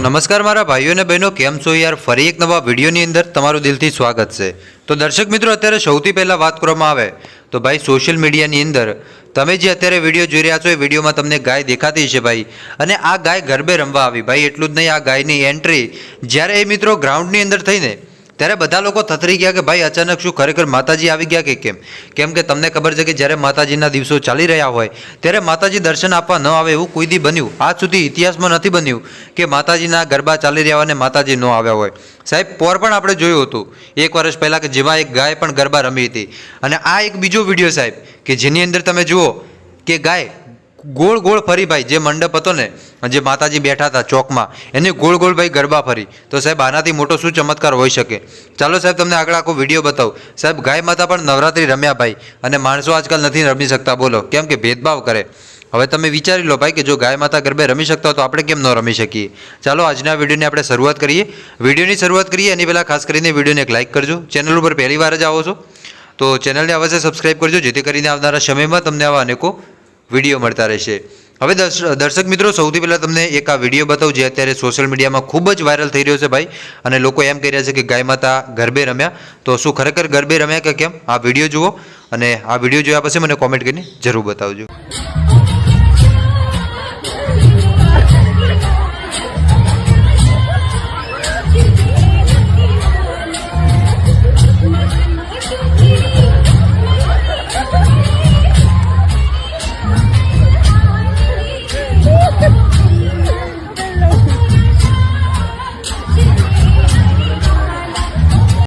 નમસ્કાર મારા ભાઈઓ અને બહેનો, કેમ છો યાર? ફરી એક નવા વિડીયોની અંદર તમારું દિલથી સ્વાગત છે. તો દર્શક મિત્રો, અત્યારે સૌથી પહેલાં વાત કરવામાં આવે તો ભાઈ સોશિયલ મીડિયાની અંદર તમે જે અત્યારે વીડિયો જોઈ રહ્યા છો, એ વિડીયોમાં તમને ગાય દેખાતી છે ભાઈ. અને આ ગાય ગરબે રમવા આવી. ભાઈ, એટલું જ નહીં, આ ગાયની એન્ટ્રી જ્યારે એ મિત્રો ગ્રાઉન્ડની અંદર થઈને ત્યારે બધા લોકો થતરી ગયા કે ભાઈ અચાનક શું ખરેખર માતાજી આવી ગયા કે કેમ? કેમ કે તમને ખબર છે કે જ્યારે માતાજીના દિવસો ચાલી રહ્યા હોય, ત્યારે માતાજી દર્શન આપવા ન આવે એવું કોઈ દી બન્યું. આજ સુધી ઇતિહાસમાં નથી બન્યું કે માતાજીના ગરબા ચાલી રહ્યા હોય અને માતાજી ન આવ્યા હોય. સાહેબ, પોર પણ આપણે જોયું હતું. એક વર્ષ પહેલાં કે જેમાં એક ગાય પણ ગરબા રમી હતી. અને આ એક બીજો વીડિયો સાહેબ, કે જેની અંદર તમે જુઓ કે ગાય ગોળ ગોળ ફરી ભાઈ, જે મંડપ હતો ને, જે માતાજી બેઠા હતા ચોકમાં, એને ગોળ ગોળ ભાઈ ગરબા ફરી. તો સાહેબ, આનાથી મોટો શું ચમત્કાર હોઈ શકે? ચાલો સાહેબ, તમને આગળ આખો વીડિયો બતાવું. સાહેબ, ગાય માતા પણ નવરાત્રિ રમ્યા ભાઈ, અને માણસો આજકાલ નથી રમી શકતા, બોલો. કેમ કે ભેદભાવ કરે. હવે તમે વિચારી લો ભાઈ કે જો ગાય માતા ગરબે રમી શકતા હોય તો આપણે કેમ ન રમી શકીએ? ચાલો, આજના વિડીયોની આપણે શરૂઆત કરીએ. વિડીયોની શરૂઆત કરીએ, એની પહેલાં ખાસ કરીને વિડીયોને એક લાઇક કરજો. ચેનલ ઉપર પહેલી વાર જ આવો છો, તો ચેનલને અવશ્ય સબસ્ક્રાઇબ કરજો, જેથી કરીને આવનારા સમયમાં તમને આવા અનેકો વીડિયો મળતા રહેશે. હવે દર્શ- દર્શક મિત્રો, સૌથી પહેલાં તમને એક આ વીડિયો બતાવું જે અત્યારે સોશિયલ મીડિયામાં ખૂબ જ વાયરલ થઈ રહ્યો છે ભાઈ. અને લોકો એમ કહી રહ્યા છે કે ગાય માતા ગરબે રમ્યા. તો શું ખરેખર ગરબે રમ્યા કે કેમ? આ વીડિયો જુઓ. અને આ વીડિયો જોયા પછી મને કોમેન્ટ કરીને જરૂર બતાવજો.